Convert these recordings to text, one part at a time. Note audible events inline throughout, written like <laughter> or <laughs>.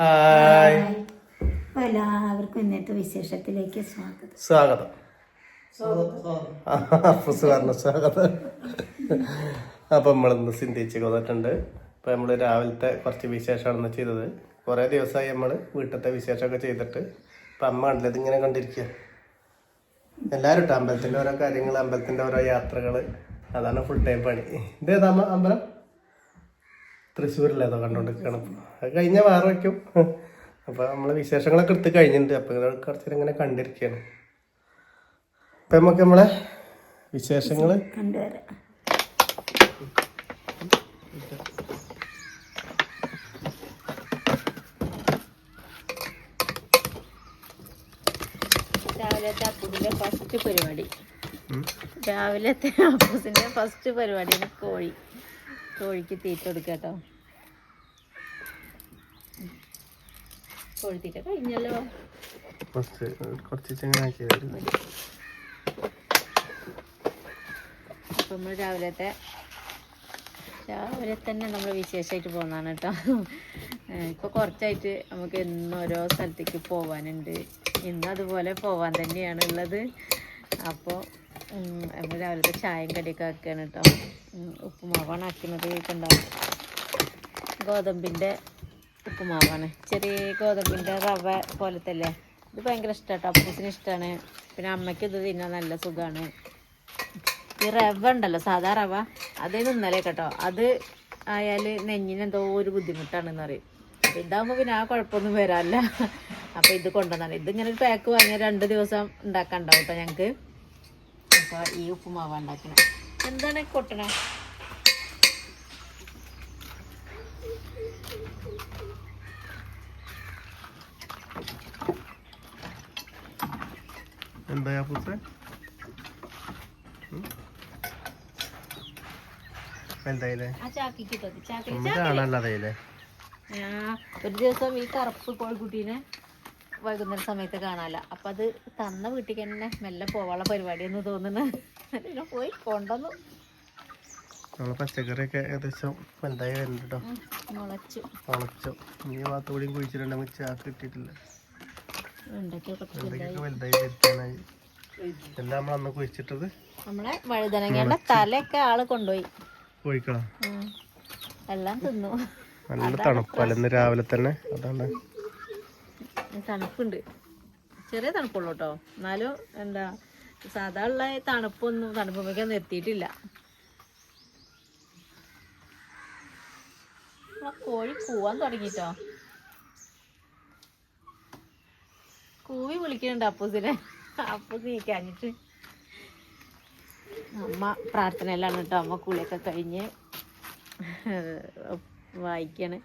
Hi എല്ലാവർക്കും ഇന്നത്തെ വിശേഷത്തിലേക്ക് സ്വാഗതം. സ്വാഗതം. പറഞ്ഞ സ്വാഗതം. അപ്പൊ നമ്മളിന്ന് സിന്ധിച്ച് വന്നിട്ടുണ്ട് ഇപ്പൊ നമ്മൾ രാവിലത്തെ കുറച്ച് വിശേഷമാണ് ചെയ്തത്. കൊറേ ദിവസമായി നമ്മൾ വീട്ടിലത്തെ വിശേഷമൊക്കെ ചെയ്തിട്ട് ഇപ്പൊ അമ്മ കണ്ടില്ല ഇതിങ്ങനെ കണ്ടിരിക്കുക. എല്ലാരും ഇട്ടോ അമ്പലത്തിന്റെ ഓരോ കാര്യങ്ങൾ അമ്പലത്തിന്റെ ഓരോ യാത്രകൾ അതാണ് ഫുൾ ടൈം പണി. ഇതേതാ അമ്പലം? തൃശ്ശൂരിലേതോ കണ്ടോണ്ടിരിക്കണം. അത് കഴിഞ്ഞാൽ വേറെ വയ്ക്കും അപ്പൊ നമ്മൾ വിശേഷങ്ങളൊക്കെ എടുത്ത് കഴിഞ്ഞിട്ടുണ്ട്. അപ്പൊ ഇത് കുറച്ച് നേരം ഇങ്ങനെ കണ്ടിരിക്കുകയാണ് അപ്പൊ നമുക്ക് നമ്മളെ കണ്ടുവരാം. രാവിലത്തെ ഫസ്റ്റ് പരിപാടി. രാവിലത്തെ ഫസ്റ്റ് പരിപാടിയാണ് കോഴി. കോഴിക്ക് തീറ്റ കൊടുക്കുക കേട്ടോ. കോഴിത്തീറ്റ കഴിഞ്ഞല്ലോ. കുറച്ച് അപ്പം നമ്മൾ രാവിലത്തെ രാവിലെ തന്നെ നമ്മൾ വിശേഷമായിട്ട് പോകുന്നതാണ് കേട്ടോ. ഇപ്പോൾ കുറച്ചായിട്ട് നമുക്ക് എന്നും ഓരോ സ്ഥലത്തേക്ക് പോകാനുണ്ട് ഇന്ന് അതുപോലെ പോകാൻ തന്നെയാണ് ഉള്ളത്. അപ്പോൾ നമ്മൾ രാവിലത്തെ ചായയും കടിയൊക്കെ ആക്കുകയാണ് കേട്ടോ. ഉപ്പുമാവാണ് ആക്കുന്നത് കണ്ടാവും ഗോതമ്പിന്റെ ഉപ്പുമാവാണ്. ചെറിയ ഗോതമ്പിന്റെ റവ പോലത്തെ അല്ലേ ഇത് ഭയങ്കര ഇഷ്ടമാണ് അപ്പൂസിന് ഇഷ്ടമാണ് പിന്നെ അമ്മയ്ക്ക് ഇത് തിന്നാൻ നല്ല സുഖമാണ് ഈ റവ ഉണ്ടല്ലോ സാധാ റവ അതേ നിന്നലേ കേട്ടോ അത് ആയാൽ നെഞ്ഞിന് എന്തോ ഒരു ബുദ്ധിമുട്ടാണെന്ന് പറയും. ഇതാകുമ്പോൾ പിന്നെ ആ കുഴപ്പമൊന്നും വരാല്ല അപ്പോൾ ഇത് കൊണ്ടുവന്നാണ്. ഇതിങ്ങനെ ഒരു പാക്ക് വാങ്ങിയാൽ രണ്ട് ദിവസം ഉണ്ടാക്കാൻ ഉണ്ടാവും കേട്ടോ ഞങ്ങൾക്ക് അപ്പോൾ ഈ ഉപ്പുമാവ ഉണ്ടാക്കണേ. എന്താണ് കൊട്ടണ? എന്താ പൂസ ഒരു ദിവസം ഈ കറുപ്പ് കോഴിക്കുട്ടീനെ വൈകുന്നേരം സമയത്ത് കാണാല അപ്പൊ അത് തന്ന വീട്ടിൽ തന്നെ മെല്ലെ പോവാനുള്ള പരിപാടിയെന്ന് തോന്നുന്നു. പോയി കൊണ്ടുവന്നു. നമ്മളെ പച്ചക്കറിയൊക്കെ ഏകദേശം വലുതായി വരുന്നുണ്ട് കേട്ടോ. മുളച്ചു. ഭാഗത്തുകൂടിയും കുഴിച്ചിട്ടുണ്ട് നമുക്ക് ചാക്ക് കിട്ടിയിട്ടില്ല. വലുതായി. എല്ലാം നമ്മൾ അന്ന് കുഴിച്ചിട്ടത്? നമ്മളെ വഴുതനങ്ങയുടെ തലയൊക്കെ ആൾ കൊണ്ടുപോയി. എല്ലാം തിന്നു. നല്ല തണുപ്പല്ല ഇന്ന് രാവിലെ തന്നെ. അതാണ്. തണുപ്പുണ്ട്. ചെറിയ തണുപ്പുള്ളൂ കേട്ടോ. എന്നാലും എന്താ സാധാ ഉള്ള തണുപ്പൊന്നും തണുപ്പൊക്കെ എത്തിയിട്ടില്ല. കോഴി കൂവാൻ തുടങ്ങിട്ടോ? കൂവി വിളിക്കുന്നുണ്ട് അപ്പൂസിനെ. അപ്പൂസ് നീക്കാഞ്ഞിട്ട് അമ്മ പ്രാർത്ഥനയിലാണ് കേട്ടോ. അമ്മ കുളിയൊക്കെ കഴിഞ്ഞ് വായിക്കാണ്.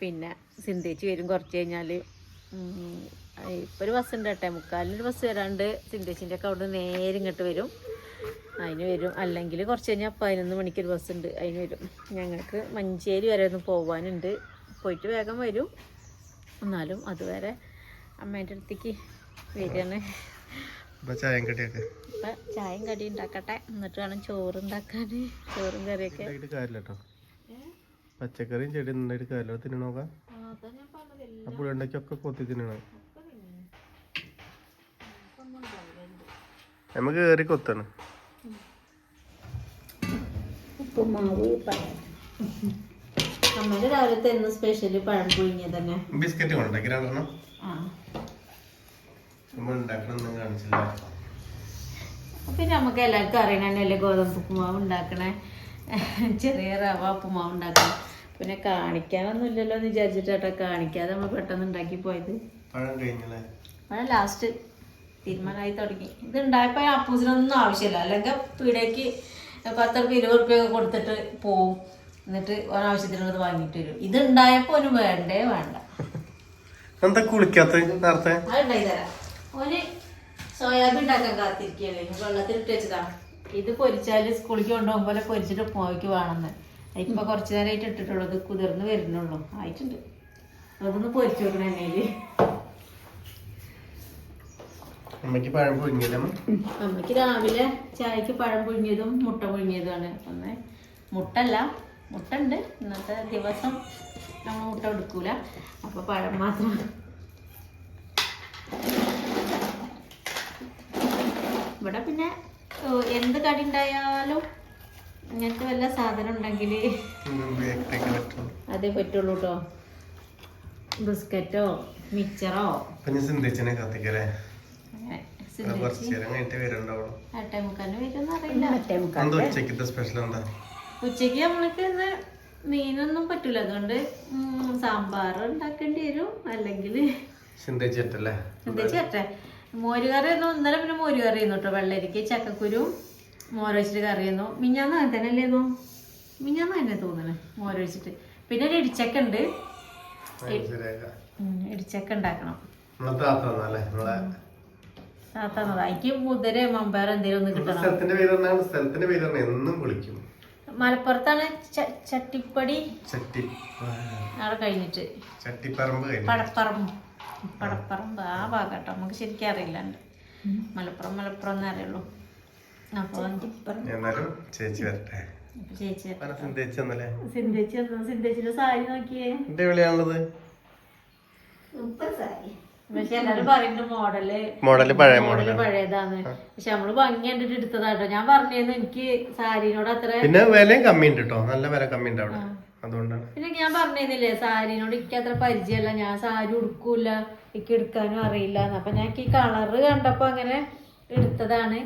പിന്നെ സിന്തേച്ച് വരും കുറച്ച് കഴിഞ്ഞാൽ ഇപ്പോൾ ഒരു ബസ് ഉണ്ട് കേട്ടെ. മുക്കാലിനൊരു ബസ് വരാണ്ട്. സിന്തേച്ചിന്റെ ഒക്കെ അവിടെ നേരെ ഇങ്ങോട്ട് വരും. അതിന് വരും. അല്ലെങ്കിൽ കുറച്ച് കഴിഞ്ഞാൽ പതിനൊന്ന് മണിക്ക് ഒരു ബസ് ഉണ്ട്. അതിന് വരും. ഞങ്ങൾക്ക് മഞ്ചേരി വരെ ഒന്ന് പോകാനുണ്ട് പോയിട്ട് വേഗം വരും. എന്നാലും അതുവരെ അമ്മേന്റെ അടുത്തേക്ക് വരികയാണ്. ചായം കടിയൊക്കെ? ചായയും കടി ഉണ്ടാക്കട്ടെ. എന്നിട്ട് വേണം ചോറ് ഉണ്ടാക്കാൻ ചോറും കറിയൊക്കെ. പച്ചക്കറിയും ചെടി നന്നായിട്ട് അത് നോക്കാം. ആ പുളി ഉണ്ടാക്കിയൊക്കെ കൊത്തി തിന്നണം. നമുക്ക് കയറി കൊത്താണ്. രാവിലത്തെ എന്ന് സ്പെഷ്യൽ പഴം തന്നെ. ബിസ്ക്കറ്റ് കാണിച്ചില്ല. പിന്നെ നമുക്ക് എല്ലാവർക്കും അറിയണല്ലേ ഗോതമ്പ് ഉപ്പുമാവ് ഉണ്ടാക്കണേ. ചെറിയ റവ ഉപ്പുമാവ് ഉണ്ടാക്കണം. പിന്നെ കാണിക്കാനൊന്നും ഇല്ലല്ലോ എന്ന് വിചാരിച്ചിട്ടാട്ടോ. കാണിക്കാതെ നമ്മൾ പെട്ടെന്ന് ഉണ്ടാക്കി പോയത്. അതാ ലാസ്റ്റ് തീരുമാനമായി തുടങ്ങി. ഇത് ഉണ്ടായപ്പോൾ അപ്പൂസിനൊന്നും ആവശ്യമില്ല. അല്ലെങ്കിൽ പീടേക്ക് പത്ത് റുപ്യ ഇരുപത് റുപ്യ ഒക്കെ കൊടുത്തിട്ട് പോവും. എന്നിട്ട് ഒരാവശ്യത്തിനുള്ളത് വാങ്ങിയിട്ട് വരും. ഇത് ഉണ്ടായപ്പോൾ ഒരു വേണ്ടേ വേണ്ട. എന്താ കുളിക്കാത്ത നേരത്തെ? അത് ഉണ്ടായി തരാം. ഓന് സോയാബീൻ ഉണ്ടാക്കാൻ കാത്തിരിക്കുകയല്ലേ വെള്ളത്തിലിട്ട് വെച്ചതാ ഇത് പൊരിച്ചാൽ സ്കൂളിലേക്ക് കൊണ്ടുപോകുമ്പോൾ പൊരിച്ചിട്ട് പോയിക്ക് വേണമെന്ന്. ഇപ്പൊ കുറച്ചു നേരമായിട്ട് ഇട്ടിട്ടുള്ളൂ. ഇത് കുതിർന്ന് വരുന്നുള്ളൂ. ആയിട്ടുണ്ട്. അതൊന്ന് പൊരിച്ചു വെക്കണം എണ്ണയിൽ. അമ്മയ്ക്ക് പഴം പുഴുങ്ങിയതും അമ്മ? അമ്മയ്ക്ക് രാവിലെ ചായക്ക് പഴം പുഴുങ്ങിയതും മുട്ട പുഴുങ്ങിയതുമാണ്. ഒന്ന് മുട്ടല്ല മുട്ട ഉണ്ട് ഇന്നത്തെ ദിവസം നമ്മൾ മുട്ട എടുക്കൂല. അപ്പൊ പഴം മാത്രം. ഇവിടെ പിന്നെ എന്ത് കടി ഉണ്ടായാലും ഇങ്ങനത്തെ വല്ല സാധനം ഉണ്ടെങ്കിൽ അതേ പറ്റുള്ളൂ കേട്ടോ ബിസ്ക്കറ്റോ മിക്സറോ സിന്ധിച്ചനെ എന്താ? ഉച്ചയ്ക്ക് നമ്മൾക്ക് ഇന്ന് മീനൊന്നും പറ്റൂല. അതുകൊണ്ട് സാമ്പാർ ഉണ്ടാക്കേണ്ടി വരും. അല്ലെങ്കിൽ മോരുകറി ഒന്നും ഇന്നലെ പിന്നെ മോരുകറി കേട്ടോ വെള്ളരിക്ക് ചക്കക്കുരു മോര് കറിയെന്നോ മിഞ്ഞാന്ന് അങ്ങനെ തന്നെ അല്ലേന്നു മിഞ്ഞാന്ന് തന്നെ തോന്നണേ മോരൊഴിച്ചിട്ട്. പിന്നെ ഒരു ഇടിച്ചക്ക ഉണ്ട് ഇടിച്ചക്ക ഉണ്ടാക്കണം. താത്തന്നത് എനിക്ക് മുതിര മമ്പയർ എന്തെങ്കിലും ഒന്ന് കിട്ടണം. സ്ഥലത്തിന്റെ പേര് പറഞ്ഞാൽ സ്ഥലത്തിന്റെ പേര് പറഞ്ഞാൽ എന്നും വിളിക്കും. മലപ്പുറത്താണ് ചട്ടിപ്പടി. ചട്ടി. അവിടെ കഴിഞ്ഞിട്ട്. ചട്ടിപ്പറമ്പ് പടപ്പറമ്പ്. പടപ്പറമ്പ് ആ ഭാഗട്ടോ. നമുക്ക് ശരിക്കും അറിയില്ലാണ്ട്. മലപ്പുറം മലപ്പുറം എന്നേ അറിയുള്ളൂ. അപ്പോൾ എന്നാലും ചേച്ചി വരട്ടെ. സാരി നോക്കിയേ. മോഡൽ പഴയ മോഡൽ പഴയതാണ്. പക്ഷെ നമ്മൾ ഭംഗി കണ്ടിട്ട് എടുത്തതാട്ടോ. ഞാൻ പറഞ്ഞിരുന്നു എനിക്ക് സാരിനോട് അത്ര പിന്നെ വിലയും കമ്മി ഉണ്ട് കേട്ടോ നല്ല വില കമ്മി ഉണ്ട് അവിടെ അതുകൊണ്ടാണ്. പിന്നെ ഞാൻ പറഞ്ഞിരുന്നില്ലേ സാരിനോട് എനിക്ക് അത്ര പരിചയമല്ല. ഞാൻ സാരി ഉടുക്കൂല എനിക്ക് എടുക്കാനും അറിയില്ല അപ്പൊ ഞാൻ ഈ കളറ് കണ്ടപ്പോ അങ്ങനെ എടുത്തതാണ്.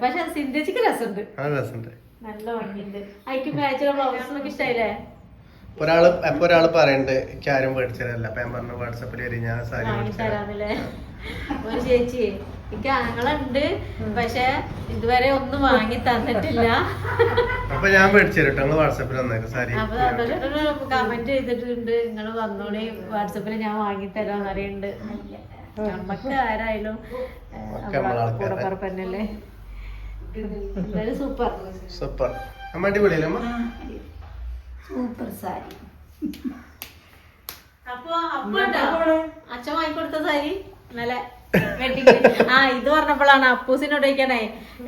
പക്ഷെ സിന്ധേച്ചിക്ക് രസമുണ്ട്. നല്ല ഭംഗിയുണ്ട്. അതിക്ക് മാച്ചുള്ള ബ്ലൗസ് ഒക്കെ ഇഷ്ടമായില്ലേ ഒരാൾ അപ്പൊ ഒരാൾ പറയണ്ട് എനിക്ക് ആരും മേടിച്ചതല്ല. അപ്പൊ ഞാൻ പറഞ്ഞു വാട്സപ്പിൽ വരും ഞാൻ സാരി ഒരു ചേച്ചി എനിക്ക് ആങ്ങളുണ്ട് പക്ഷെ ഇതുവരെ ഒന്നും വാങ്ങി തന്നിട്ടില്ല. അപ്പൊ ഞാൻ മേടിച്ചു തരും കേട്ടോ നിങ്ങൾ വാട്സപ്പിൽ വന്നേക്കും സാരി അപ്പൊ സന്തോഷം കമന്റ് ചെയ്തിട്ടുണ്ട്. നിങ്ങൾ വന്നോളി വാട്സപ്പിൽ ഞാൻ വാങ്ങി തരാന്ന് അറിയുന്നുണ്ട് നമ്മക്ക് ആരായാലും ഒക്കെ നമ്മളെ സൂപ്പർ. സൂപ്പർ. അമ്മ അടിപൊളിയല്ലേ അമ്മ? സൂപ്പർ സാരി. അപ്പൊ അപ്പൊ അച്ഛൻ വാങ്ങിക്കൊടുത്ത സാരി? ഇന്നലെ <laughs> ആ ഇത് പറഞ്ഞപ്പോഴാണ് അപ്പൂസിനോട് ചോദിക്കണേ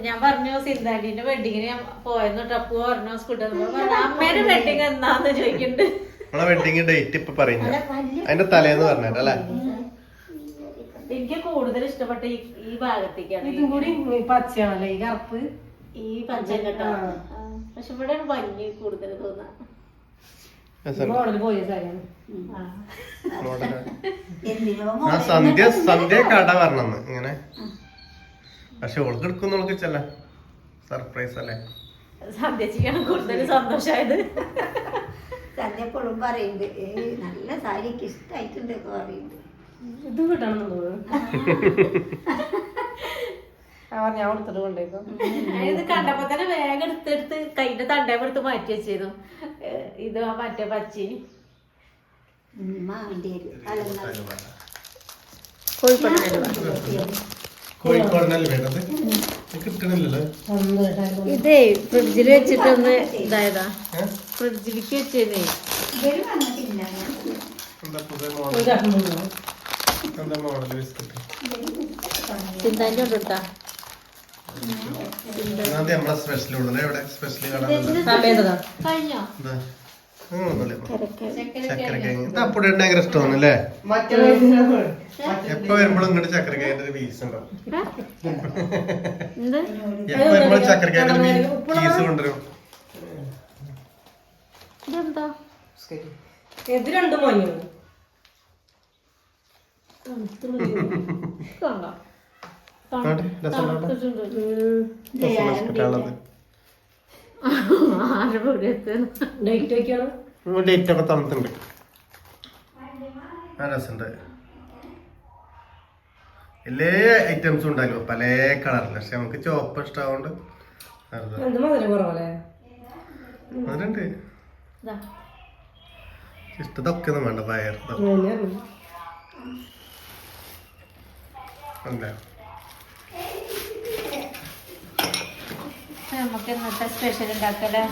ഞാൻ പറഞ്ഞു സിന്ധാന്റിന്റെ വെഡിങ്ങിന് ഞാൻ പോയെന്ന് കേട്ടോ. അപ്പു പറഞ്ഞു സ്കൂട്ടർ അമ്മേടെ വെഡിങ് എന്നാന്ന് ചോദിക്കുന്നുണ്ട് നമ്മളെ വെഡിങ് ഡേറ്റ് ഇപ്പൊ പറയുന്നു. അതിന്റെ തലേന്ന് പറഞ്ഞല്ലേ അല്ലേ? എനിക്ക് കൂടുതൽ ഇഷ്ടപ്പെട്ട ഈ ഈ ഭാഗത്തേക്കാണ് ഇതും കൂടി പച്ചയാണല്ലേ ഈ കറുപ്പ്? ഈ പച്ചക്കെട്ടാണ് പക്ഷെ ഇവിടെ ഭംഗി കൂടുതൽ തോന്നാ. മോഡൽ പോയ സാരിയാണ് ആ. സന്ധ്യ സന്ധ്യ കട വരണം ഇങ്ങനെ. പക്ഷെ ഓൾക്ക് എടുക്കുന്ന ഓൾക്ക് ചെല്ല സർപ്രൈസ് അല്ലേ? സന്ധ്യച്ചിക്കാണ് കൂടുതൽ സന്തോഷമായത്. സന്ധ്യപ്പോഴും പറയുന്നുണ്ട് ഏ നല്ല സാരിക്ക് ഇഷ്ടമായിട്ടുണ്ട് എന്ന് പറയുന്നുണ്ട്. ഇത് കിട്ടണമെന്നുള്ളത് അവർ ഞാൻ കൊടുത്തിട്ട് കൊണ്ടേക്കോ. ഇത് കണ്ടപ്പോ തന്നെ വേഗം എടുത്തെടുത്ത് കൈന്റെ തണ്ടയെടുത്ത് മാറ്റി വെച്ചിരുന്നു ഇത് മറ്റേ പച്ചി. ഉമ്മ വേണ്ടി വരും. അലങ്ങ കോഴിക്കോടിനല്ലേ വേണ്ടത്? കിട്ടണില്ലല്ലോ. ഇതേ ഫ്രിഡ്ജിൽ വെച്ചിട്ടൊന്ന് ഇതായതാ? ഫ്രിഡ്ജിലേക്ക് വെച്ചതേ ചിന്താന്റെ ആദ്യം നമ്മളെ സ്പെഷ്യൽ എവിടെ സ്പെഷ്യൽ കാണാൻ സമയത്തതാ കഴിഞ്ഞോ? എന്താ ഒന്നുമില്ല ചക്കര കിഴങ്ങ് ഇത് അപ്പൂടെ ഭയങ്കര ഇഷ്ടമാണ് അല്ലേ? എപ്പോ വരുമ്പോഴും ഇങ്ങോട്ട് ചക്കര കിഴങ്ങിന്റെ ഒരു പീസ് ഉണ്ടാവും എന്ത്? എപ്പോ വരുമ്പോഴും ചക്കര കിഴങ്ങിന്റെ പീസ് കൊണ്ടുവരും? ഇതെന്താ? ഇത് രണ്ടും മഞ്ഞു കണ്ടോ ആട്ടെ, രസമുണ്ടോ? രസം ബിസ്ക്കറ്റാണുള്ളത് ആരുടെ കൂടെ എത്തുന്നു ഡേറ്റ് ഒക്കെ തണുത്തുണ്ട് രസമുണ്ട്. എല്ലാ ഐറ്റംസും ഉണ്ടായിരുന്നു പല കളറിൽ പക്ഷെ നമുക്ക് ചോപ്പ് ഇഷ്ടമായോണ്ട് അത് എന്ത് മധുരം കുറവല്ലേ? അതിലുണ്ട് ഇതാ. ഇഷ്ടതൊക്കെ ഒന്നും വേണ്ട പയർ അല്ല? നമുക്ക് ഇന്നത്തെ സ്പെഷ്യൽ ഉണ്ടാക്കല്ലേ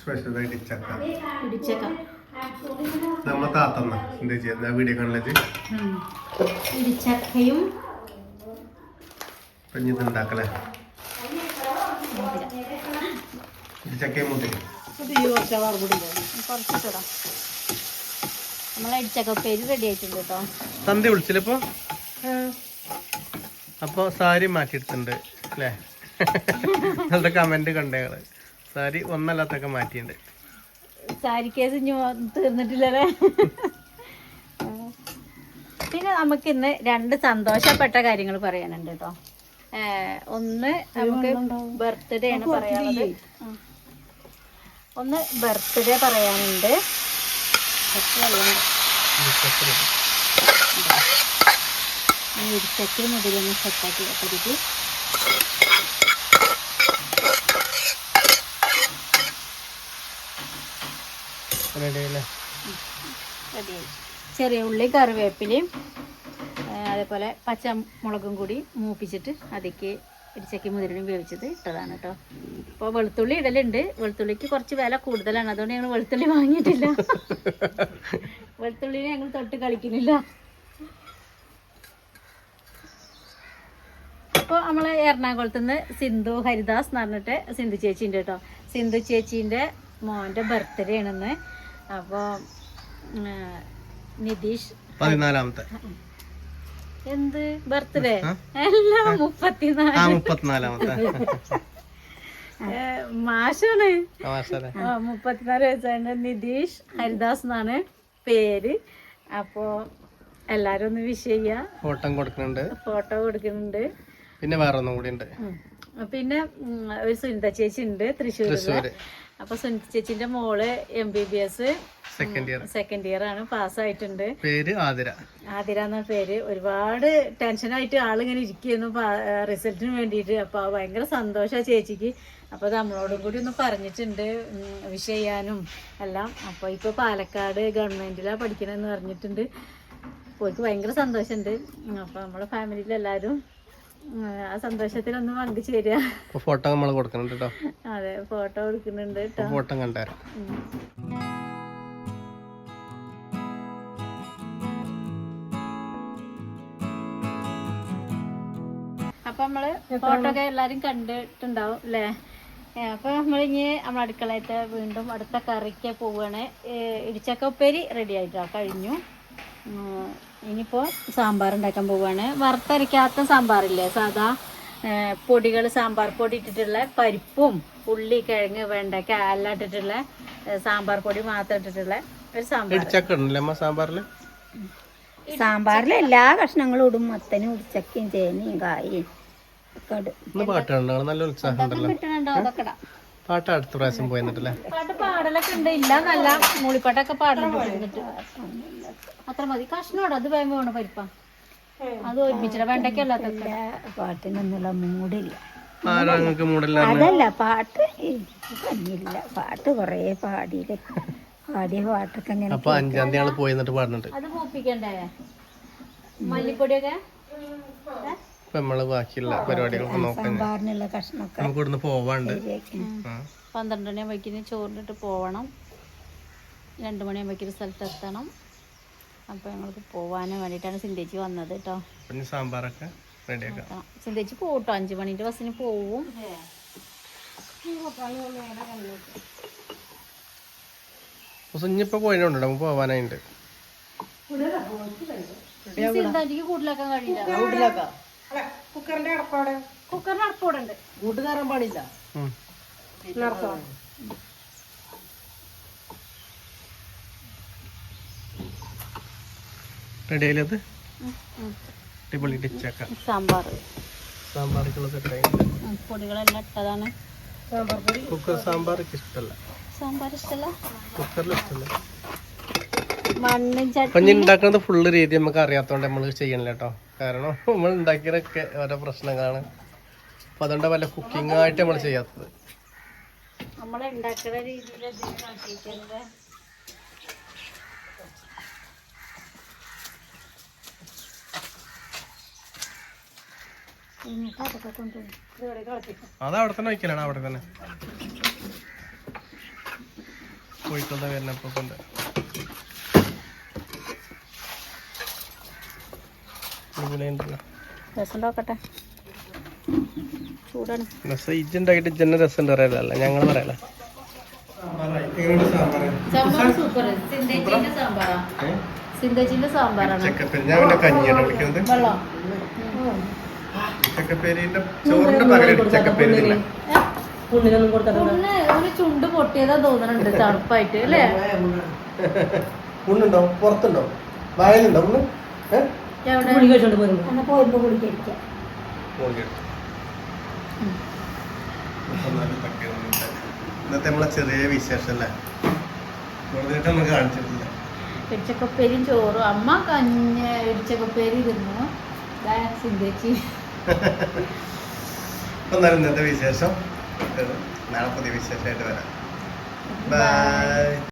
സ്പെഷ്യലായിട്ട് ചക്ക ഇടിച്ചേക്കാം. നമ്മ താത്തന്ന എന്താ ചെയ്യുന്ന വീഡിയോ കാണിലേക്ക് ഇടിച്ചക്കയും പഞ്ഞത് ഉണ്ടാക്കലേ? ഇത് ചക്കയും നമ്മളെ കുറച്ചിട്ടിടാം പേര് റെഡി ആയിട്ടുണ്ട് കേട്ടോ സന്ധ്യ വിളിച്ചില്ലപ്പോ അപ്പൊ സാരി മാറ്റിയിട്ടുണ്ട് അല്ലേ? നിങ്ങളുടെ കമന്റ് കണ്ടേങ്ങൾ സാരി ഒന്നല്ലാത്തൊക്കെ മാറ്റിയിട്ടുണ്ട്. സാരി കേസ് തീർന്നിട്ടില്ലല്ലേ? പിന്നെ നമുക്ക് ഇന്ന് രണ്ട് സന്തോഷപ്പെട്ട കാര്യങ്ങൾ പറയാനുണ്ട് കേട്ടോ. ഒന്ന് നമുക്ക് ബർത്ത്ഡേ ആണ് പറയാനുള്ളത്. ഒന്ന് ബർത്ത്ഡേ പറയാനുണ്ട്. ഇരിച്ചക്ക് മുതലൊന്ന് സെറ്റാക്കി വെക്കരുത് ചെറിയ ഉള്ളി കറിവേപ്പിലയും അതേപോലെ പച്ചമുളകും കൂടി മൂപ്പിച്ചിട്ട് അതിക്ക് ഇടിച്ചക്കി മുതിരനും വേവിച്ചത് ഇട്ടതാണ് കേട്ടോ അപ്പോൾ വെളുത്തുള്ളി ഇടലുണ്ട്. വെളുത്തുള്ളിക്ക് കുറച്ച് വില കൂടുതലാണ്. അതുകൊണ്ട് ഞങ്ങൾ വെളുത്തുള്ളി വാങ്ങിയിട്ടില്ല. <laughs> വെളുത്തുള്ളിനെ ഞങ്ങൾ തൊട്ട് കളിക്കുന്നില്ല. അപ്പോൾ നമ്മൾ എറണാകുളത്ത് നിന്ന് സിന്ധു ഹരിദാസ് എന്ന് പറഞ്ഞിട്ട് സിന്ധു ചേച്ചീന്റെ കേട്ടോ. സിന്ധു ചേച്ചീന്റെ മോന്റെ ബർത്ത്ഡേ ആണെന്ന്. അപ്പോൾ നിതീഷ്. പതിനാലാമത്തെ. എന്ത്? ബർത്ത്ഡേ എല്ലാം മുപ്പത്തിനാല്. മുപ്പത്തിനാലാമത്തെ. മാഷാണ്. മുപ്പത്തിനാല് വയസ്സാണ് നിതീഷ് ഹരിദാസ് എന്നാണ് പേര്. അപ്പോ എല്ലാരും ഒന്ന് വിഷ് ചെയ്യാം. ഫോട്ടോ കൊടുക്കുന്നുണ്ട്. ഫോട്ടോ കൊടുക്കുന്നുണ്ട്. പിന്നെ വേറെ ഒന്നും കൂടി ഉണ്ട് പിന്നെ ഒരു സുനിത ചേച്ചി ഉണ്ട് തൃശ്ശൂർ അപ്പൊ സുനിത ചേച്ചിന്റെ മോൾ M B B S second year second year ആണ്. പാസ് ആയിട്ടുണ്ട് പേര് ആതിര. ആതിര എന്ന പേര്. ഒരുപാട് ടെൻഷനായിട്ട് ആളിങ്ങനെ ഇരിക്കുന്നു. റിസൾട്ടിന് വേണ്ടിയിട്ട്. അപ്പൊ ഭയങ്കര സന്തോഷമാണ് ചേച്ചിക്ക്. അപ്പൊ നമ്മളോടും കൂടി ഒന്ന് പറഞ്ഞിട്ടുണ്ട്. വിഷ് ചെയ്യാനും എല്ലാം. അപ്പൊ ഇപ്പൊ പാലക്കാട് ഗവൺമെന്റിലാ പഠിക്കണമെന്ന് പറഞ്ഞിട്ടുണ്ട്. പോയിക്ക് ഭയങ്കര സന്തോഷമുണ്ട് അപ്പൊ നമ്മളെ ഫാമിലിയിൽ എല്ലാവരും ഉം, ഒന്ന് പങ്കുചേരുക അപ്പൊ ഫോട്ടോ നമ്മൾ കൊടുക്കുന്നുണ്ട് കേട്ടോ അതെ ഫോട്ടോ എടുക്കുന്നുണ്ട് കേട്ടോ ഫോട്ടോ കണ്ടുതരാം അപ്പൊ നമ്മൾ ഫോട്ടോ ഒക്കെ എല്ലാരും കണ്ടിട്ടുണ്ടാവും അല്ലേ അപ്പൊ നമ്മളിഞ്ഞ് നമ്മളെ അടുക്കളയത്തെ വീണ്ടും അടുത്ത കറിക്ക് പോവാണ്. ഇടിച്ചക്ക ഉപ്പേരി റെഡി ആയിട്ടോ? കഴിഞ്ഞു. ഉം, ഇനിയിപ്പോ സാമ്പാർ ഉണ്ടാക്കാൻ പോവുകയാണ് വറുത്തരയ്ക്കാത്ത സാമ്പാറില്ലേ? സാധാ പൊടികൾ സാമ്പാർ പൊടി ഇട്ടിട്ടുള്ള പരിപ്പും ഉള്ളി കിഴങ്ങ് വേണ്ട എല്ലാം ഇട്ടിട്ടുള്ള സാമ്പാർ പൊടി മാത്രം ഇട്ടിട്ടുള്ള ഒരു സാമ്പാർ. സാമ്പാറിൽ? സാമ്പാറിൽ എല്ലാ കഷ്ണങ്ങളും ഇടും. മത്തനും ഉടിച്ചക്കയും ചേനയും കായും ഒക്കെ ഇടും. കിട്ടണുണ്ടോ? അതൊക്കെ ഇടാം. പാട്ട് അടുത്ത പ്രാവശ്യം പോയി എന്നിട്ടല്ലേ പാട്ട് പാടലൊക്കെ ഉണ്ട്. ഇല്ല നല്ല മൂളിപ്പാട്ടൊക്കെ പാടലുണ്ട് അത്ര മതി. കഷ്ണോട് അത് വേഗം വേണം പരിപ്പ. അത് ഒരുമിച്ചിട. വെണ്ടയ്ക്കല്ലാത്തൊക്കെ പാട്ടിനൊന്നുള്ള മൂടില്ല. അതല്ല പാട്ട് ഇല്ല. പാട്ട് കൊറേ പാടിയില്ല. പാടിയ പാട്ടൊക്കെ ഇങ്ങനെ അപ്പൊ അഞ്ചാം തീയതി പോയി എന്നിട്ട് പാടുന്നുണ്ട്. അത് മൂപ്പിക്കണ്ടേ? മല്ലിപ്പൊടിയൊക്കെ? അപ്പൊ നമ്മൾ ബാക്കിയുള്ള പരിപാടികളൊക്കെ നോക്കാം സാമ്പാറിനുള്ള കഷ്ണമൊക്കെ നമുക്ക് ഇവിടുന്ന് പോവാണ്ട്. പന്ത്രണ്ട് മണിയാകുമ്പോഴേക്കിന് ചോറിനിട്ട് പോവണം. രണ്ട് മണിയാകുമ്പോഴേക്കും സ്ഥലത്ത് എത്തണം. അപ്പൊ ഞങ്ങൾക്ക് പോവാനും വേണ്ടിയിട്ടാണ് സിന്തേച്ചി വന്നത് കേട്ടോ പിന്നെ സാമ്പാറൊക്കെ റെഡിയാക്കാം. ആ, സിന്തേച്ചി പോട്ടോ. അഞ്ചു മണിന്റെ ബസ്സിന് പോവും. ഇനിയിപ്പോ പോവാനായിട്ട്. കൂട്ടിലാക്കാൻ കഴിയില്ല. കുക്കറിന്റെ അടപ്പാടെ കുക്കറിന് അടപ്പോടുണ്ട് കൂട്ടുകാരൻ പാടില്ല. അടിപൊളി സാമ്പാർ. സെറ്റായി പൊടികളെല്ലാം ഇട്ടതാണ്. സാമ്പാർ പൊടി. കുക്കർ ഇഷ്ടമല്ല സാമ്പാർ ഇഷ്ടമല്ല കുക്കറിൽ ഇഷ്ടമല്ല മണ്ണും ഉണ്ടാക്കുന്നത് ഫുള്ള് രീതി നമുക്ക് അറിയാത്തോണ്ട് നമ്മൾ ചെയ്യണില്ല കേട്ടോ കാരണം നമ്മൾ ഉണ്ടാക്കിയതൊക്കെ ഓരോ പ്രശ്നങ്ങളാണ്. അപ്പൊ അതുകൊണ്ട് വല്ല കുക്കിംഗ് ആയിട്ട് നമ്മൾ ചെയ്യാത്തത്. അത് അവിടെ തന്നെ വയ്ക്കലാണ് അവിടെ തന്നെ. കോഴിക്കോട് വരുന്നപ്പോ കൊണ്ട്. അടിപൊളിയുണ്ടല്ലോ രസം നോക്കട്ടെ ചൂടാണ് രസം ഇജ്ജന്നെ പറയലല്ല ഞങ്ങൾ പറയല സാമ്പാറാണ്. ഞാൻ പിന്നെ കഞ്ഞിയാണ് കുടിക്കുന്നത്. ചക്കപ്പേരിന്റെ ചോറിന്റെ പകരം പുണ്ണിനൊന്നും ഒരു ചുണ്ട് പൊട്ടിയതാ തോന്നണുണ്ട്. തണുപ്പായിട്ട് അല്ലേ? പുണ്ണുണ്ടോ? പുറത്തുണ്ടോ? വയലുണ്ടോ പുണ്ണ്? ഏഹ് ഇന്നത്തെ നമ്മളെ ചെറിയ വിശേഷല്ലേ? കൂടുതലായിട്ട് നമുക്ക് കാണിച്ചിട്ടില്ല. ഇടിച്ചക്കപ്പേരിയും ചോറും. അമ്മ കഞ്ഞ ഇടിച്ചക്കപ്പേരി ഇരുന്നു അപ്പൊ എന്നാലും ഇന്നത്തെ വിശേഷം. നാളെ പുതിയ വിശേഷമായിട്ട് വരാം. ബൈ